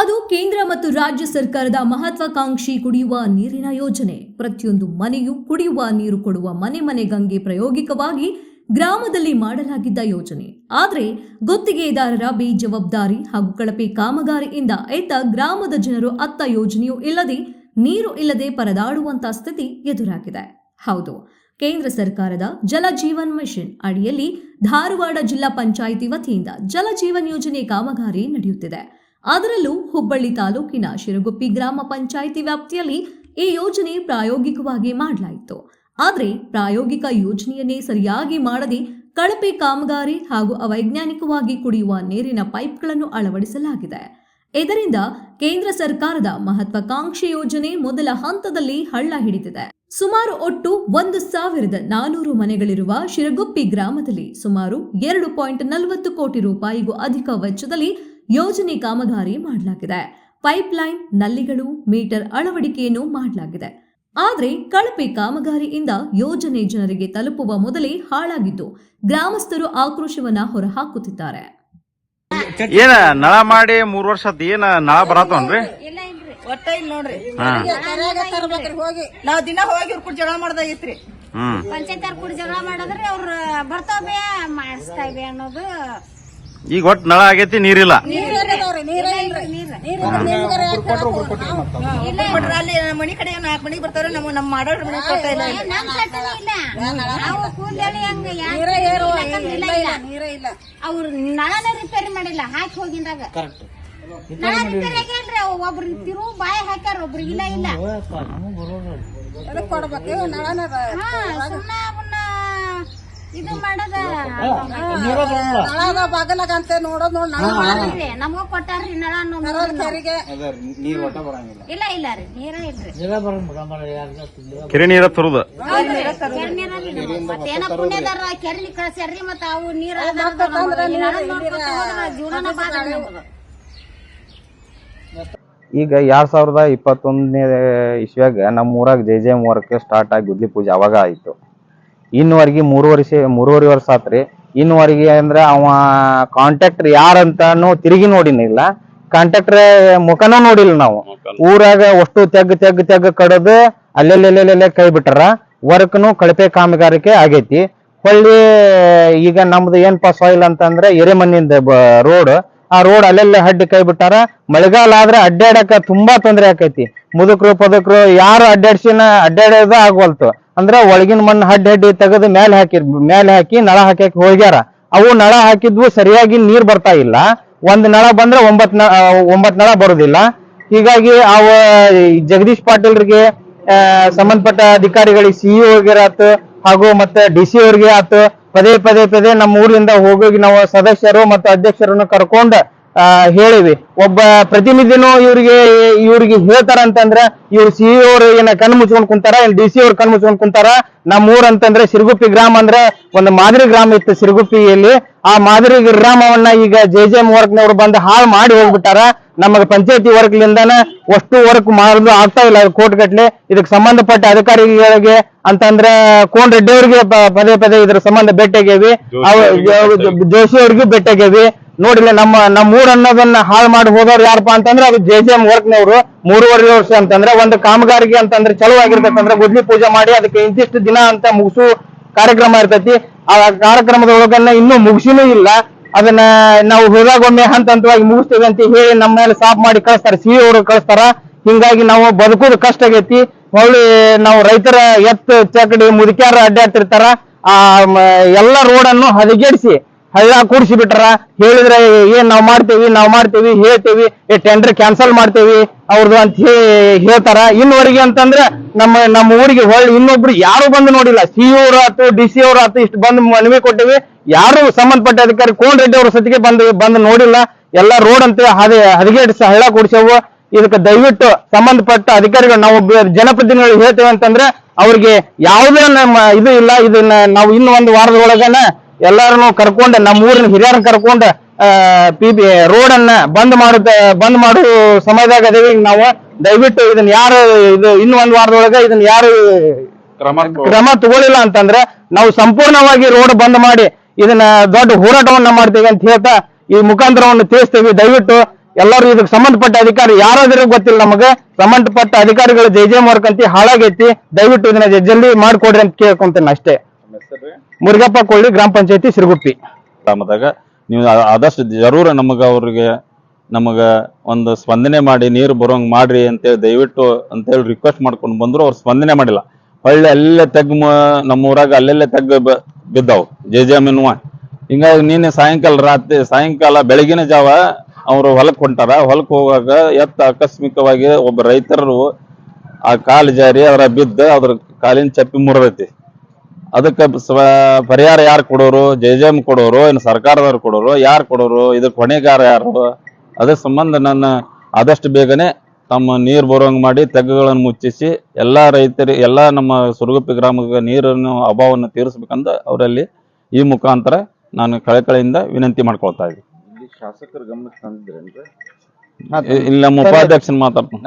ಅದು ಕೇಂದ್ರ ಮತ್ತು ರಾಜ್ಯ ಸರ್ಕಾರದ ಮಹತ್ವಾಕಾಂಕ್ಷಿ ಕುಡಿಯುವ ನೀರಿನ ಯೋಜನೆ. ಪ್ರತಿಯೊಂದು ಮನೆಯೂ ಕುಡಿಯುವ ನೀರು ಕೊಡುವ ಮನೆ ಮನೆ ಗಂಗೆ ಪ್ರಾಯೋಗಿಕವಾಗಿ ಗ್ರಾಮದಲ್ಲಿ ಮಾಡಲಾಗಿದ್ದ ಯೋಜನೆ. ಆದರೆ ಗುತ್ತಿಗೆದಾರರ ಬೇಜವಾಬ್ದಾರಿ ಹಾಗೂ ಕಳಪೆ ಕಾಮಗಾರಿಯಿಂದ ಎತ್ತ ಗ್ರಾಮದ ಜನರು ಅತ್ತ ಯೋಜನೆಯೂ ಇಲ್ಲದೆ ನೀರು ಇಲ್ಲದೆ ಪರದಾಡುವಂತಹ ಸ್ಥಿತಿ ಎದುರಾಗಿದೆ. ಹೌದು, ಕೇಂದ್ರ ಸರ್ಕಾರದ ಜಲ ಜೀವನ್ ಮಿಷನ್ ಅಡಿಯಲ್ಲಿ ಧಾರವಾಡ ಜಿಲ್ಲಾ ಪಂಚಾಯಿತಿ ವತಿಯಿಂದ ಜಲ ಜೀವನ್ ಯೋಜನೆ ಕಾಮಗಾರಿ ನಡೆಯುತ್ತಿದೆ. ಅದರಲ್ಲೂ ಹುಬ್ಬಳ್ಳಿ ತಾಲೂಕಿನ ಶಿರಗುಪ್ಪಿ ಗ್ರಾಮ ಪಂಚಾಯಿತಿ ವ್ಯಾಪ್ತಿಯಲ್ಲಿ ಈ ಯೋಜನೆ ಪ್ರಾಯೋಗಿಕವಾಗಿ ಮಾಡಲಾಯಿತು. ಆದರೆ ಪ್ರಾಯೋಗಿಕ ಯೋಜನೆಯನ್ನೇ ಸರಿಯಾಗಿ ಮಾಡದೆ ಕಳಪೆ ಕಾಮಗಾರಿ ಹಾಗೂ ಅವೈಜ್ಞಾನಿಕವಾಗಿ ಕುಡಿಯುವ ನೀರಿನ ಪೈಪ್ಗಳನ್ನು ಅಳವಡಿಸಲಾಗಿದೆ. ಇದರಿಂದ ಕೇಂದ್ರ ಸರ್ಕಾರದ ಮಹತ್ವಾಕಾಂಕ್ಷಿ ಯೋಜನೆ ಮೊದಲ ಹಂತದಲ್ಲಿ ಹಳ್ಳ ಹಿಡಿದಿದೆ. ಸುಮಾರು ಒಟ್ಟು ಒಂದು ಸಾವಿರದ ನಾನೂರು ಮನೆಗಳಿರುವ ಶಿರಗುಪ್ಪಿ ಗ್ರಾಮದಲ್ಲಿ ಸುಮಾರು ಎರಡು ಪಾಯಿಂಟ್ ನಲವತ್ತು ಕೋಟಿ ರೂಪಾಯಿಗೂ ಅಧಿಕ ವೆಚ್ಚದಲ್ಲಿ ಯೋಜನೆ ಕಾಮಗಾರಿ ಮಾಡಲಾಗಿದೆ. ಪೈಪ್ಲೈನ್ ನಲ್ಲಿಗಳು ಮೀಟರ್ ಅಳವಡಿಕೆಯನ್ನು ಮಾಡಲಾಗಿದೆ. ಆದರೆ ಕಳಪೆ ಕಾಮಗಾರಿಯಿಂದ ಯೋಜನೆ ಜನರಿಗೆ ತಲುಪುವ ಮೊದಲೇ ಹಾಳಾಗಿದ್ದು ಗ್ರಾಮಸ್ಥರು ಆಕ್ರೋಶವನ್ನ ಹೊರಹಾಕುತ್ತಿದ್ದಾರೆ. ಏನ ನಳ ಮಾಡಿ ಮೂರ್ ವರ್ಷದ ಏನ ನಳ ಇಲ್ರಿ. ಒಟ್ಟ ಇಲ್ಲ ನೋಡ್ರಿ. ತರ್ಬೇಕ್ರಿ ಹೋಗಿ. ನಾವ್ ದಿನ ಹೋಗಿ ಇವ್ರ ಕೂಡ ಜಗಳ ಮಾಡ್ದಾಗಿತ್ರಿ ಪಂಚಾಯತ್ ಅವ್ರ ಕೂಡ ಜಗಳ ಮಾಡಿದ್ರೆ ಅವ್ರ ಬರ್ತಾವೆ ಮಾಡಿಸ್ತಾವೆ ಅನ್ನೋದು ಈಗ ಒಟ್ ನಳ ಆಗೈತಿ ನೀರಿಲ್ಲ. ನೀರೇ ನೀರೇ ಇಲ್ರಿ. ನೀರ್ ಕೊಟ್ರ ಅಲ್ಲಿ ನಮ್ಮ ಮನಿ ಕಡೆ ನಾಲ್ಕು ಮನಿಗ್ ಬರ್ತಾರ ನಮ್ಮ ನಮ್ಮ ಮಾಡೋರ್ ಮನಿ ಕೊಟ್ಟ ಇಲ್ಲ ಅವ್ರ ನಳನ ರಿಪೇರಿ ಮಾಡಿಲ್ಲ ಹಾಕಿ ಹೋಗಿಂದಾಗ ನಳ ರಿಪೇರಿ ಒಬ್ರು ತಿರು ಬಾಯಿ ಹಾಕ್ಯಾರ ಒಬ್ರು ಇಲ್ಲ ಇಲ್ಲ. ಕೊಡ್ಬೇಕು. ನಳನ ಹಾ ಸುಮ್ನ ಅವನ್ನ ಇದು ಮಾಡದ ನಳದ ಬಾಗಲಾಗ ಅಂತ ನೋಡೋದ್ ನೋಡ್ ನಳ ಮಾಡ್ರಿ ನಮಗ ಕೊಟ್ಟಾರ್ರಿ ನಳ ಅನ್ನೋ ನಳದ ಕೆರಿಗೆ. ಇಲ್ಲ ಇಲ್ಲ ರೀ ನೀರ ಇಲ್ರಿ. ಕೆರೆ ನೀರ ತರುದ? ಕೆರೆ ನೀರಲ್ಲಿ ನಮ್ಗೆ. ಮತ್ತೇನ ಪುಣ್ಯದಾರ ಕೆರೆಲಿ ಕಳ್ಸ್ಯಾರ್ರಿ ಮತ್ತ ಅವು ನೀರ ಜೀವನ ಬಾಳ ನಮ್ದು. ಈಗ ಎರಡ್ ಸಾವಿರದ ಇಪ್ಪತ್ತೊಂದನೇ ಇಸ್ವಿಯಾಗ ನಮ್ಮ ಊರಾಗ J J M work start ಆಗಿ ಗುದ್ಲಿ ಪೂಜೆ ಅವಾಗ ಆಯ್ತು. ಇನ್ನುವರೆಗೆ ಮೂರು ವರ್ಷ ಮೂರುವರೆ ವರ್ಷ ಆತ್ರಿ. ಇನ್ನುವರೆಗೆ ಅಂದ್ರೆ ಅವ ಕಾಂಟ್ರಾಕ್ಟರ್ ಯಾರಂತಾನು ತಿರುಗಿ ನೋಡಿನಿಲ್ಲ ಕಾಂಟ್ರಾಕ್ಟರ್ ಮುಖನ ನೋಡಿಲ್ಲ ನಾವು. ಊರಾಗ ಅಷ್ಟು ತೆಗ್ ತೆಗ್ ತೆಗ್ ಕಡದು ಅಲ್ಲೆಲ್ಲೆಲ್ಲೆಲ್ಲೆ ಕೈ ಬಿಟ್ಟಾರ ವರ್ಕ್ನು ಕಳಪೆ ಕಾಮಗಾರಿಕೆ ಆಗೈತಿ. ಹೊಳ್ಳಿ ಈಗ ನಮ್ದು ಏನಪ್ಪಾ ಸಾಯಿಲ್ ಅಂತಂದ್ರೆ ಎರೆಮಣ್ಣಿಂದ ರೋಡ್ ಆ ರೋಡ್ ಅಲ್ಲೆಲ್ಲ ಅಡ್ಡಿ ಕೈ ಬಿಟ್ಟಾರ. ಮಳೆಗಾಲ ಆದ್ರೆ ಅಡ್ಡಾಡಕ ತುಂಬಾ ತೊಂದರೆ ಆಕೈತಿ. ಮುದುಕರು, ಪದಕರು ಯಾರು ಅಡ್ಡಾಡ್ಸಿನ ಅಡ್ಡಾಡೋದ ಆಗ್ವಲ್ತು. ಅಂದ್ರೆ ಒಳಗಿನ ಮಣ್ಣು ಹಡ್ಡಿ ಹಡ್ಡಿ ತೆಗೆದು ಮೇಲೆ ಹಾಕಿ ಮೇಲೆ ಹಾಕಿ ನಳ ಹಾಕಕ್ ಹೋಗ್ಯಾರ. ಅವು ನಳ ಹಾಕಿದ್ವು, ಸರಿಯಾಗಿ ನೀರ್ ಬರ್ತಾ ಇಲ್ಲ. ಒಂದ್ ನಳ ಬಂದ್ರೆ ಒಂಬತ್ ಒಂಬತ್ ನಳ ಬರುದಿಲ್ಲ. ಹೀಗಾಗಿ ಅವ ಜಗದೀಶ್ ಪಾಟೀಲ್ರಿಗೆ ಸಂಬಂಧಪಟ್ಟ ಅಧಿಕಾರಿಗಳಿಗೆ ಸಿಇಒ ಆತು, ಹಾಗೂ ಮತ್ತೆ ಡಿ ಸಿ ಅವ್ರಿಗೆ ಆತು ಪದೇ ಪದೇ ಪದೇ ನಮ್ಮ ಊರಿಂದ ಹೋಗೋಗಿ ನಾವು ಸದಸ್ಯರು ಮತ್ತು ಅಧ್ಯಕ್ಷರನ್ನು ಕರ್ಕೊಂಡ್ ಹೇಳಿವಿ. ಒಬ್ಬ ಪ್ರತಿನಿಧಿನೂ ಇವ್ರಿಗೆ ಇವ್ರಿಗೆ ಹೇಳ್ತಾರ ಅಂತಂದ್ರೆ, ಇವ್ರು ಸಿ ಅವರು ಏನ ಕಣ್ಣು ಮುಚ್ಕೊಂಡ್ ಕುಂತಾರ, ಇಲ್ಲಿ ಡಿ ಸಿ ಅವ್ರು ಕಣ್ಣು ಮುಚ್ಕೊಂಡ್ ಕುಂತಾರ, ನಮ್ಮ ಊರ್ ಅಂತಂದ್ರೆ ಸಿರುಗುಪ್ಪಿ ಗ್ರಾಮ ಅಂದ್ರೆ ಒಂದು ಮಾದರಿ ಗ್ರಾಮ ಇತ್ತು ಸಿರುಗುಪ್ಪಿಯಲ್ಲಿ. ಆ ಮಾದರಿ ಗ್ರಾಮವನ್ನ ಈಗ ಜೆ ಜೆ ಎಂ ಬಂದು ಹಾಳು ಮಾಡಿ ಹೋಗ್ಬಿಟ್ಟಾರ. ನಮಗೆ ಪಂಚಾಯತಿ ವರ್ಕ್ ಲಿಂದಾನ ಅಷ್ಟು ವರ್ಕ್ ಮಾಡೋದು ಆಗ್ತಾ ಇಲ್ಲ. ಕೋಟ್ ಗಟ್ಲೆ ಇದಕ್ಕೆ ಸಂಬಂಧಪಟ್ಟ ಅಧಿಕಾರಿಗಳಿಗೆ ಅಂತಂದ್ರೆ ಕೋನ್ ರೆಡ್ಡಿ ಅವ್ರಿಗೆ ಪದೇ ಪದೇ ಇದ್ರ ಸಂಬಂಧ ಭೇಟಿಯಾಗೇವಿ. ಜೋಶಿ ಅವ್ರಿಗೂ ಭೇಟಿಯಾಗೇವಿ. ನೋಡಿಲ್ಲ ನಮ್ಮ ನಮ್ಮ ಊರ್ ಅನ್ನೋದನ್ನ ಹಾಳು ಮಾಡಿ ಹೋದವ್ರು ಯಾರಪ್ಪ ಅಂತಂದ್ರೆ ಅದು ಜೆ ಜೆ ಎಂ ವರ್ಕ್ನವರು. ಮೂರುವರೆ ವರ್ಷ ಅಂತಂದ್ರೆ ಒಂದು ಕಾಮಗಾರಿಗೆ ಅಂತಂದ್ರೆ ಚಲೋ ಆಗಿರ್ತಕ್ಕಂದ್ರೆ ಗುದ್ಲಿ ಪೂಜೆ ಮಾಡಿ ಅದಕ್ಕೆ ಇಂತಿಷ್ಟು ದಿನ ಅಂತ ಮುಗಿಸು ಕಾರ್ಯಕ್ರಮ ಇರ್ತೈತಿ. ಆ ಕಾರ್ಯಕ್ರಮದ ಒಳಗನ್ನ ಇನ್ನೂ ಮುಗಿಸಿನೂ ಇಲ್ಲ. ಅದನ್ನ ನಾವು ಹೋದಾಗೊಮ್ಮೆ ಹಂತ ಹಂತವಾಗಿ ಮುಗಿಸ್ತೇವೆ ಅಂತ ಹೇಳಿ ನಮ್ಮ ಮೇಲೆ ಸಾಫ್ ಮಾಡಿ ಕಳಿಸ್ತಾರೆ ಸಿ ಅವರು ಕಳಿಸ್ತಾರ. ಹಿಂಗಾಗಿ ನಾವು ಬದುಕೋದು ಕಷ್ಟ ಆಗೈತಿ. ಹೊಳ್ಳಿ ನಾವು ರೈತರ ಎತ್ತು ಚಕಡಿ ಮುದುಕ್ಯಾರ ಅಡ್ಡಾಡ್ತಿರ್ತಾರ. ಆ ಎಲ್ಲ ರೋಡನ್ನು ಹದಗೆಡಿಸಿ ಹಳ್ಳ ಕೂಡಿಸಿ ಬಿಟ್ರ ಹೇಳಿದ್ರೆ, ಏನ್ ನಾವ್ ಮಾಡ್ತೇವಿ ನಾವ್ ಮಾಡ್ತೇವಿ, ಹೇಳ್ತೇವಿ ಟೆಂಡರ್ ಕ್ಯಾನ್ಸಲ್ ಮಾಡ್ತೇವಿ ಅವ್ರದ್ದು ಅಂತ ಹೇಳಿ ಹೇಳ್ತಾರ. ಇನ್ನುವರೆಗೆ ಅಂತಂದ್ರೆ ನಮ್ಮ ನಮ್ಮ ಊರಿಗೆ ಹೊಳ್ಳಿ ಇನ್ನೊಬ್ರು ಯಾರು ಬಂದು ನೋಡಿಲ್ಲ. ಸಿ ಅವ್ರ ಆತು ಡಿ ಸಿ ಅವ್ರ ಆತು ಇಷ್ಟು ಬಂದು ಮನವಿ ಕೊಟ್ಟಿವಿ. ಯಾರು ಸಂಬಂಧಪಟ್ಟ ಅಧಿಕಾರಿ ಕೋನ್ ರೆಡ್ಡಿ ಅವ್ರ ಸತಿಗೆ ಬಂದು ಬಂದು ನೋಡಿಲ್ಲ. ಎಲ್ಲ ರೋಡ್ ಅಂತ ಹದಿ ಹದಗೆಡಿಸಿ ಹಳ್ಳ ಕೂಡಿಸವು ಇದಕ್ಕೆ ದಯವಿಟ್ಟು ಸಂಬಂಧಪಟ್ಟ ಅಧಿಕಾರಿಗಳು, ನಾವು ಜನಪ್ರತಿನಿಧಿಗಳು ಹೇಳ್ತೇವೆ ಅಂತಂದ್ರೆ, ಅವ್ರಿಗೆ ಯಾವುದೇ ಇದು ಇಲ್ಲ. ಇದನ್ನ ನಾವು ಇನ್ನು ಒಂದು ವಾರದ ಎಲ್ಲಾರನ್ನು ಕರ್ಕೊಂಡು ನಮ್ಮ ಊರಿನ ಹಿರಿಯರನ್ನ ಕರ್ಕೊಂಡು ಪಿ ಬಿ ರೋಡ್ ಅನ್ನ ಬಂದ್ ಮಾಡು ಬಂದ್ ಮಾಡು ಸಮಯದಾಗ ಅದೇವಿ. ನಾವು ದಯವಿಟ್ಟು ಇದನ್ನ ಯಾರು ಇದು ಇನ್ನು ಒಂದು ವಾರದೊಳಗೆ ಇದನ್ನ ಯಾರು ಕ್ರಮ ತಗೊಳ್ಳಿಲ್ಲ ಅಂತಂದ್ರೆ ನಾವು ಸಂಪೂರ್ಣವಾಗಿ ರೋಡ್ ಬಂದ್ ಮಾಡಿ ಇದನ್ನ ದೊಡ್ಡ ಹೋರಾಟವನ್ನ ಮಾಡ್ತೇವೆ ಅಂತ ಹೇಳ್ತಾ ಈ ಮುಖಾಂತರವನ್ನು ತಿಳಿಸ್ತೇವೆ. ದಯವಿಟ್ಟು ಎಲ್ಲರೂ ಇದಕ್ಕೆ ಸಂಬಂಧಪಟ್ಟ ಅಧಿಕಾರಿ ಯಾರಾದ್ರೂ ಗೊತ್ತಿಲ್ಲ ನಮಗೆ ಸಂಬಂಧಪಟ್ಟ ಅಧಿಕಾರಿಗಳು ಜೈ ಜೈ ಮಾರ್ಕಂತಿ ಹಾಳಾಗೈತಿ. ದಯವಿಟ್ಟು ಇದನ್ನ ಜಲ್ದಿ ಮಾಡ್ಕೊಡ್ರಿ ಅಂತ ಕೇಳ್ಕೊಂತೇನೆ ಅಷ್ಟೇ. ಮುರುಗಪ್ಪ ಕೊಳ್ಳಿ ಗ್ರಾಮ ಪಂಚಾಯತಿ ಸಿರುಗುಪ್ಪಿ. ಗ್ರಾಮದಾಗ ನೀವು ಆದಷ್ಟು ಜರೂರ ನಮಗ ಅವ್ರಿಗೆ ನಮಗ ಒಂದು ಸ್ಪಂದನೆ ಮಾಡಿ ನೀರು ಬರೋಂಗ್ ಮಾಡ್ರಿ ಅಂತೇಳಿ ದಯವಿಟ್ಟು ಅಂತೇಳಿ ರಿಕ್ವೆಸ್ಟ್ ಮಾಡ್ಕೊಂಡು ಬಂದ್ರು ಅವ್ರು ಸ್ಪಂದನೆ ಮಾಡಿಲ್ಲ. ಹೊಳ್ಳಿ ಅಲ್ಲೇ ತೆಗ್ ಮ- ನಮ್ಮ ಊರಾಗ ಅಲ್ಲೆಲ್ಲೇ ತೆಗ್ ಬಿದ್ದಾವು. ಜೆ ಜೆ ಮಿನ್ವ ಹಿಂಗಾಗಿ ನಿನ್ನೆ ಸಾಯಂಕಾಲ ರಾತ್ರಿ ಸಾಯಂಕಾಲ ಬೆಳಗಿನ ಜಾವ ಅವರು ಹೊಲಕ್ಕೆ ಹೊಂಟಾರ. ಹೊಲಕ್ಕೆ ಹೋಗಾಗ ಎತ್ತ ಆಕಸ್ಮಿಕವಾಗಿ ಒಬ್ಬ ರೈತರು ಆ ಕಾಲು ಜಾರಿ ಅದರ ಬಿದ್ದ ಅದ್ರ ಕಾಲಿನ ಚಪ್ಪಿ ಮುರಿದೈತಿ. ಅದಕ್ಕೆ ಸ್ವ- ಪರಿಹಾರ ಯಾರು ಕೊಡೋರು? ಜೆ ಜೆ ಎಂ ಕೊಡೋರು ಏನು ಸರ್ಕಾರದವ್ರು ಕೊಡೋರು ಯಾರು ಕೊಡೋರು? ಇದಕ್ಕೆ ಹೊಣೆಗಾರ ಯಾರು? ಅದ್ರ ಸಂಬಂಧ ನನ್ನ ಆದಷ್ಟು ಬೇಗನೆ ತಮ್ಮ ನೀರು ಬರೋಂಗೆ ಮಾಡಿ ತೆಗ್ಗುಗಳನ್ನು ಮುಚ್ಚಿಸಿ ಎಲ್ಲ ರೈತರಿಗೆ ಎಲ್ಲ ನಮ್ಮ ಸುರಗುಪ್ಪಿ ಗ್ರಾಮಕ್ಕೆ ನೀರನ್ನು ಅಭಾವವನ್ನು ತೀರಿಸ್ಬೇಕಂತ ಅವರಲ್ಲಿ ಈ ಮುಖಾಂತರ ನಾನು ಕಳೆಕಳೆಯಿಂದ ವಿನಂತಿ ಮಾಡ್ಕೊಳ್ತಾ ಇದ್ದೀನಿ. ಶಾಸಕರ ಗಮನಕ್ಕೆ ತಂದಿದ್ರೇನ್ರಿ? ಇಲ್ಲಿ ನಮ್ಮ ಉಪಾಧ್ಯಕ್ಷನ್ ಮಾತಾಡ್ತೀನಿ.